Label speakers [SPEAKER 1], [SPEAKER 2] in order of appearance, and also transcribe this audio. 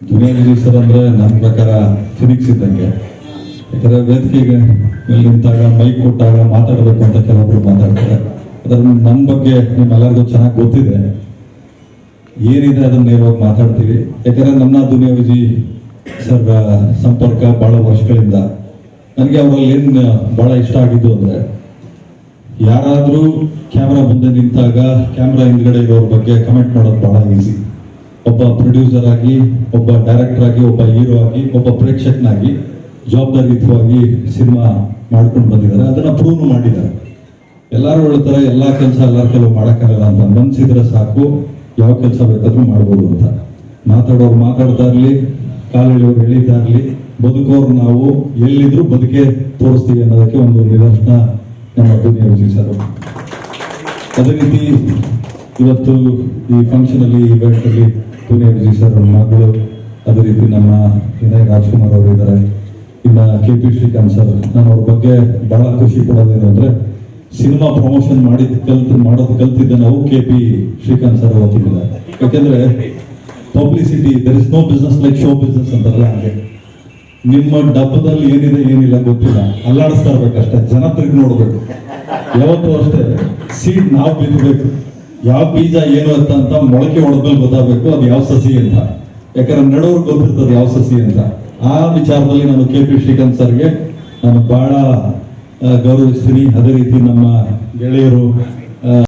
[SPEAKER 1] Vijay sir ಅಂದ್ರೆ ನನ್ನ ಪ್ರಕಾರ ಫಿನಿಕ್ಸ್ ಇದ್ದಂಗೆ. ಯಾಕಂದ್ರೆ ವೇದಿಕೆಗೆ ನಿಂತಾಗ ಮೈಕ್ ಕೊಟ್ಟಾಗ ಮಾತಾಡಬೇಕು ಅಂತ ಕೆಲವೊಬ್ರು ಮಾತಾಡ್ತಾರೆ. ಅದ್ರ ನನ್ನ ಬಗ್ಗೆ ನಿಮ್ಮೆಲ್ಲರಿಗೂ ಚೆನ್ನಾಗಿ ಗೊತ್ತಿದೆ. ಏನಿದೆ ಅದನ್ನ ನೇರವಾಗಿ ಮಾತಾಡ್ತೀವಿ. ಯಾಕಂದ್ರೆ ನನ್ನ ದುನಿಯಾ ವಿಜಯ್ ಸರ್ ಸಂಪರ್ಕ ಬಹಳ ವರ್ಷಗಳಿಂದ. ನನಗೆ ಅವರಲ್ಲಿ ಏನು ಬಹಳ ಇಷ್ಟ ಆಗಿದ್ದು ಅಂದರೆ, ಯಾರಾದರೂ ಕ್ಯಾಮ್ರಾ ಮುಂದೆ ನಿಂತಾಗ ಕ್ಯಾಮ್ರಾ ಹಿಂದ್ಗಡೆ ಇರೋರ ಬಗ್ಗೆ ಕಮೆಂಟ್ ಮಾಡೋದು ಬಹಳ ಈಸಿ ಒಬ್ಬ ಪ್ರೊಡ್ಯೂಸರ್ ಆಗಿ, ಒಬ್ಬ ಡೈರೆಕ್ಟರ್ ಆಗಿ, ಒಬ್ಬ ಹೀರೋ ಆಗಿ, ಒಬ್ಬ ಪ್ರೇಕ್ಷಕನಾಗಿ ಜವಾಬ್ದಾರಿಯುತವಾಗಿ ಸಿನಿಮಾ ಮಾಡ್ಕೊಂಡು ಬಂದಿದ್ದಾರೆ. ಅದನ್ನ ಪ್ರೂವ್ ಮಾಡಿದ್ದಾರೆ. ಎಲ್ಲರೂ ಹೇಳ್ತಾರೆ, ಎಲ್ಲ ಕೆಲಸ ಎಲ್ಲರ ಕೆಲವು ಮಾಡೋಕ್ಕಾಗಲ್ಲ ಅಂತ. ಮನ್ಸಿದ್ರೆ ಸಾಕು, ಯಾವ ಕೆಲಸ ಬೇಕಾದ್ರೂ ಮಾಡ್ಬೋದು ಅಂತ. ಮಾತಾಡೋರು ಮಾತಾಡ್ತಾ ಇರ್ಲಿ ಕಾಲು ಎಳೆಯೋರು ಇರ್ಲಿ ಬದುಕೋರು ನಾವು ಎಲ್ಲಿದ್ರು ಬದುಕೆ ತೋರಿಸ್ತೀವಿ ಅನ್ನೋದಕ್ಕೆ ಒಂದು ನಿದರ್ಶನ ನಮ್ಮ ಅಭಿನಯ ಸರ್ ಅದೇ ರೀತಿ ಇವತ್ತು ಈ ಫಂಕ್ಷನ್ ಅಲ್ಲಿ ಇವೆಂಟ್ ಅಲ್ಲಿ ದುನಿಯಾ ವಿಜಯ್ ಸರ್ ಮಗಳು, ಅದೇ ರೀತಿ ನಮ್ಮ ವಿನಯ್ ರಾಜ್ಕುಮಾರ್ ಅವರು ಇದ್ದಾರೆ. ಇನ್ನ ಕೆ ಪಿ ಶ್ರೀಕಾಂತ್ ಸರ್ ನಾನು ಅವ್ರ ಬಗ್ಗೆ ಬಹಳ ಖುಷಿ ಪಡೋದೇನು ಅಂದರೆ, ಸಿನಿಮಾ ಪ್ರಮೋಷನ್ ಮಾಡಿದ ಕಲ್ತ್, ಮಾಡೋದು ಕಲ್ತಿದ್ದೆ ನಾವು ಕೆ ಪಿ ಶ್ರೀಕಾಂತ್ ಸರ್ ಓದ್ತಿದ್ದಿಲ್ಲ ಯಾಕೆಂದ್ರೆ publicity there is no business like show business ಅಂತಾರಲ್ಲ ಹಾಗೆ. ನಿಮ್ಮ ಡಬ್ಬದಲ್ಲಿ ಏನಿದೆ, ಏನಿಲ್ಲ ಗೊತ್ತಿಲ್ಲ. ಅಲ್ಲಾಡಿಸ್ತಾ ಇರ್ಬೇಕಷ್ಟೇ ಜನ ತಿರುಗಿ ನೋಡ್ಬೇಕು. ಯಾವತ್ತೂ ಅಷ್ಟೇ ಸೀಟ್ ನಾವು ಬಿತ್ತಬೇಕು ಯಾವ ಬೀಜ ಏನು ಅಂತ ಅಂತ ಮೊಳಕೆ ಹೊಡೆದ್ಮೇಲೆ ಗೊತ್ತಾಗಬೇಕು, ಅದು ಯಾವ ಸಸಿ ಅಂತ. ಯಾಕಂದ್ರೆ ನಡೋರು ಗೊತ್ತಿರ್ತದೆ ಯಾವ ಸಸಿ ಅಂತ. ಆ ವಿಚಾರದಲ್ಲಿ ನಾನು ಕೆ ಪಿ ಶ್ರೀಕಾಂತ್ ಸರ್ಗೆ ನಾನು ಬಹಳ ಗೌರವಿಸ್ತೀನಿ. ಅದೇ ರೀತಿ ನಮ್ಮ ಗೆಳೆಯರು